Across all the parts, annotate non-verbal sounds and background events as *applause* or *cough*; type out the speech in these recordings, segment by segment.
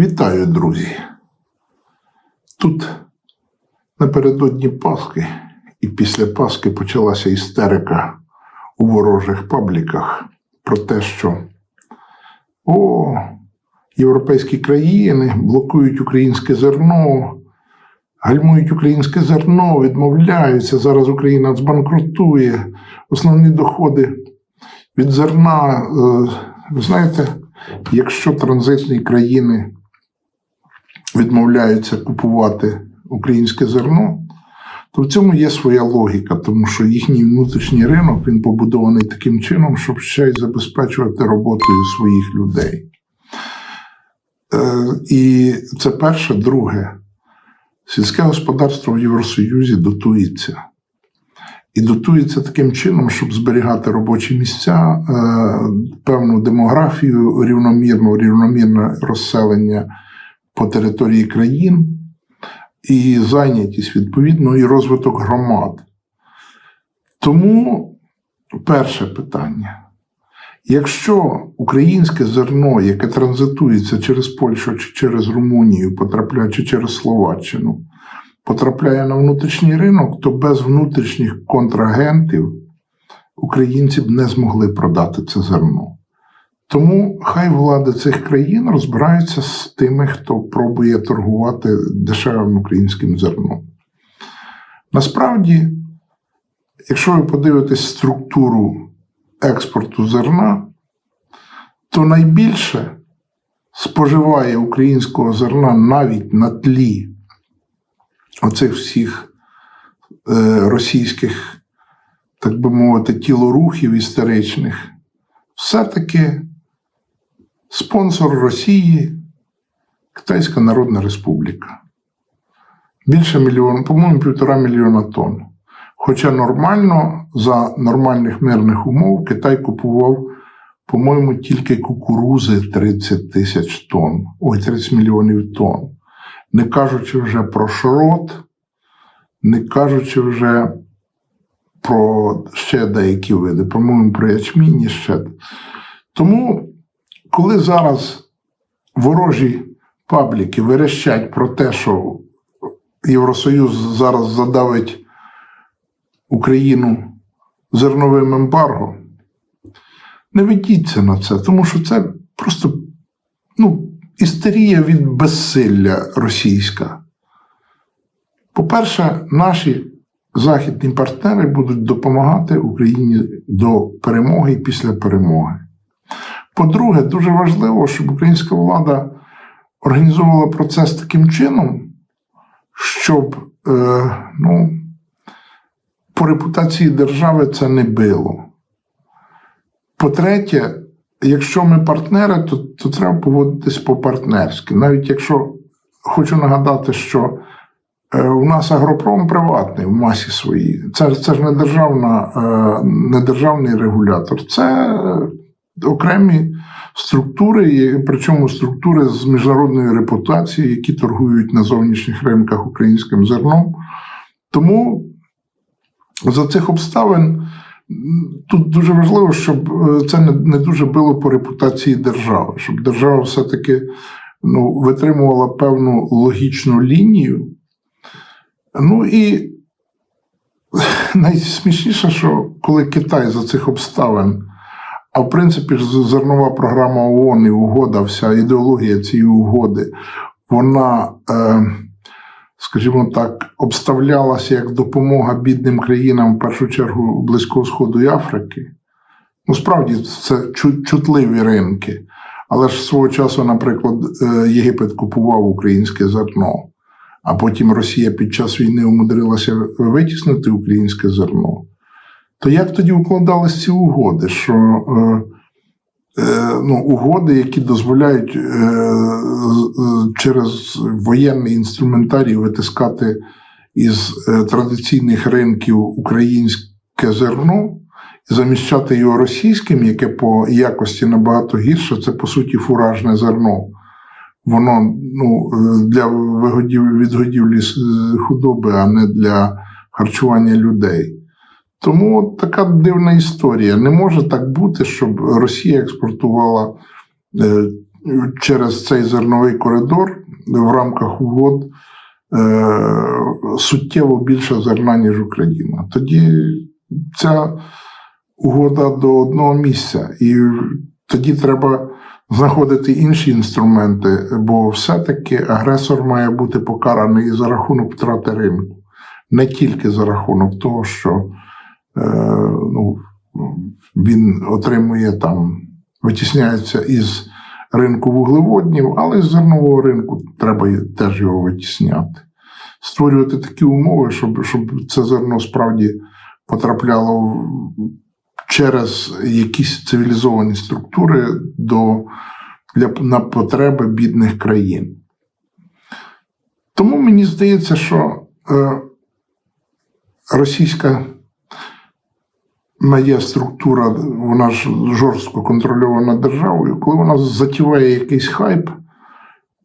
Вітаю, друзі! Тут напередодні Пасхи і після Пасхи почалася істерика у ворожих пабліках про те, що о, європейські країни блокують українське зерно, гальмують українське зерно, відмовляються. Зараз Україна збанкрутує, основні доходи від зерна. е, Ви знаєте, якщо транзитні країни відмовляються купувати українське зерно, то в цьому є своя логіка, тому що їхній внутрішній ринок він побудований таким чином, щоб ще й забезпечувати роботою своїх людей. Е, І це перше. Друге, сільське господарство в Євросоюзі дотується. І дотується таким чином, щоб зберігати робочі місця, е, певну демографію, рівномірну, рівномірне розселення по території країн, і зайнятість відповідно, і розвиток громад. Тому перше питання. Якщо українське зерно, яке транзитується через Польщу чи через Румунію, потрапляє чи через Словаччину, потрапляє на внутрішній ринок, то без внутрішніх контрагентів українці б не змогли продати це зерно. Тому хай влади цих країн розбираються з тими, хто пробує торгувати дешевим українським зерном. Насправді, якщо ви подивитесь структуру експорту зерна, то найбільше споживає українського зерна навіть на тлі оцих всіх е, російських, так би мовити, тілорухів історичних, все-таки спонсор Росії Китайська Народна Республіка. Більше мільйона, по-моєму, півтора мільйона тонн. Хоча нормально за нормальних мирних умов Китай купував, по-моєму, тільки кукурузи 30 тисяч тонн, ой, 30 мільйонів тонн. Не кажучи вже про шрот, не кажучи вже про ще деякі види, по-моєму, про ячмінь і ще. Тому, коли зараз ворожі пабліки верещать про те, що Євросоюз зараз задавить Україну зерновим ембарго, не ведіться на це, тому що це просто ну, істерія від безсилля російська. По-перше, наші західні партнери будуть допомагати Україні до перемоги і після перемоги. По-друге, дуже важливо, щоб українська влада організовувала процес таким чином, щоб е, ну, по репутації держави це не било. По-третє, якщо ми партнери, то, то треба поводитись по-партнерськи. Навіть якщо хочу нагадати, що е, у нас агропром приватний в масі своїй. Це, це ж не, державна, е, не державний регулятор, це окремі структури, причому структури з міжнародною репутацією, які торгують на зовнішніх ринках українським зерном. Тому за цих обставин тут дуже важливо, щоб е, це не, дуже било по репутації держави, щоб держава все-таки ну, витримувала певну логічну лінію. Ну і *laughs* найсмішніше, що коли Китай за цих обставин, а в принципі зернова програма ООН і угода, вся ідеологія цієї угоди, вона, е, скажімо так, обставлялася як допомога бідним країнам, в першу чергу Близького Сходу і Африки. Ну, справді, це чутливі ринки. Але ж свого часу, наприклад, е, Єгипет купував українське зерно, а потім Росія під час війни умудрилася витіснити українське зерно. То як тоді укладались ці угоди? Що е, е, ну, угоди, які дозволяють е, е, через воєнний інструментарій витискати із е, традиційних ринків українське зерно і заміщати його російським, яке по якості набагато гірше, це по суті фуражне зерно. Воно ну, е, для вигодів, відгодівлі е, худоби, а не для харчування людей. Тому така дивна історія. Не може так бути, щоб Росія експортувала е, через цей зерновий коридор в рамках угод е, суттєво більше зерна, ніж Україна. Тоді ця угода до одного місця, і тоді треба знаходити інші інструменти, бо все-таки агресор має бути покараний за рахунок втрати ринку, не тільки за рахунок того, що ну, він отримує там, витісняється із ринку вуглеводнів, але з зернового ринку треба теж його витісняти. Створювати такі умови, щоб, щоб це зерно справді потрапляло через якісь цивілізовані структури до, для, на потреби бідних країн. Тому мені здається, що е, російська є структура, вона ж жорстко контрольована державою, коли вона затіває якийсь хайп,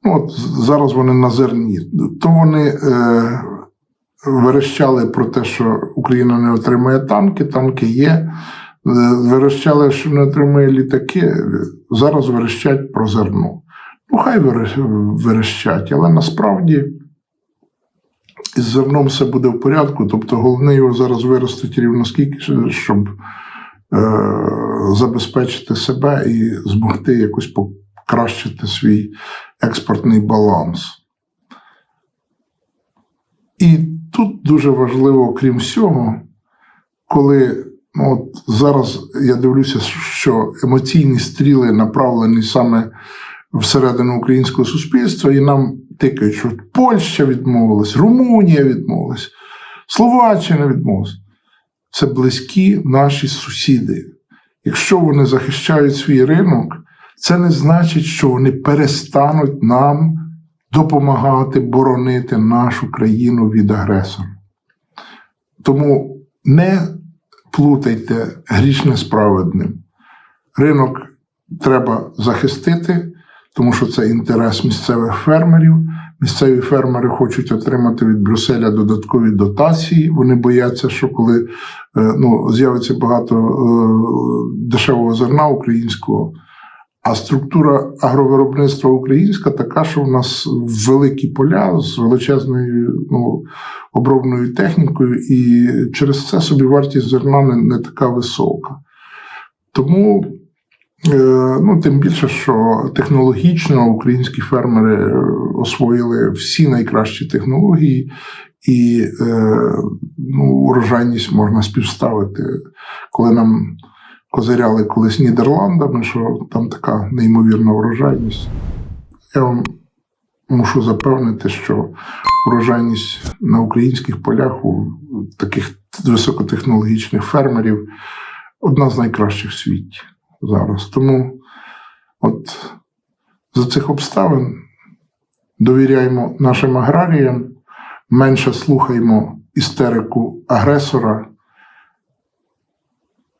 ну от зараз вони на зерні, то вони е, верещали про те, що Україна не отримає танки, танки є. Е, Верещали, що не отримує літаки, зараз верещать про зерно. Ну, хай верещать, але насправді із зерном все буде в порядку. Тобто головне його зараз виростити рівно скільки, щоб е, забезпечити себе і змогти якось покращити свій експортний баланс. І тут дуже важливо, крім всього, коли ну, от зараз я дивлюся, що емоційні стріли направлені саме всередину українського суспільства, і нам тикають, що Польща відмовилась, Румунія відмовилась, Словаччина відмовилась. Це близькі наші сусіди. Якщо вони захищають свій ринок, це не значить, що вони перестануть нам допомагати боронити нашу країну від агресора. Тому не плутайте грішне з праведним. Ринок треба захистити, тому що це інтерес місцевих фермерів. Місцеві фермери хочуть отримати від Брюсселя додаткові дотації. Вони бояться, що коли е, ну, з'явиться багато е, дешевого зерна українського, а структура агровиробництва українська така, що в нас великі поля з величезною ну, обробною технікою, і через це собівартість зерна не, не така висока. Тому, ну, тим більше, що технологічно українські фермери е, освоїли всі найкращі технології, і е, ну, урожайність можна співставити, коли нам козиряли колись Нідерландами, що там така неймовірна врожайність. Я вам мушу запевнити, що врожайність на українських полях у таких високотехнологічних фермерів одна з найкращих в світі зараз. Тому от за цих обставин довіряємо нашим аграріям, менше слухаємо істерику агресора.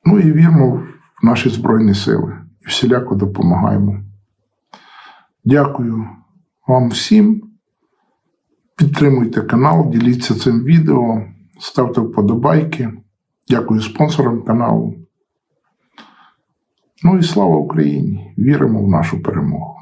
Ну і віримо в наші Збройні Сили і всіляко допомагаємо. Дякую вам всім. Підтримуйте канал, діліться цим відео, ставте вподобайки. Дякую спонсорам каналу. Ну і слава Україні! Віримо в нашу перемогу.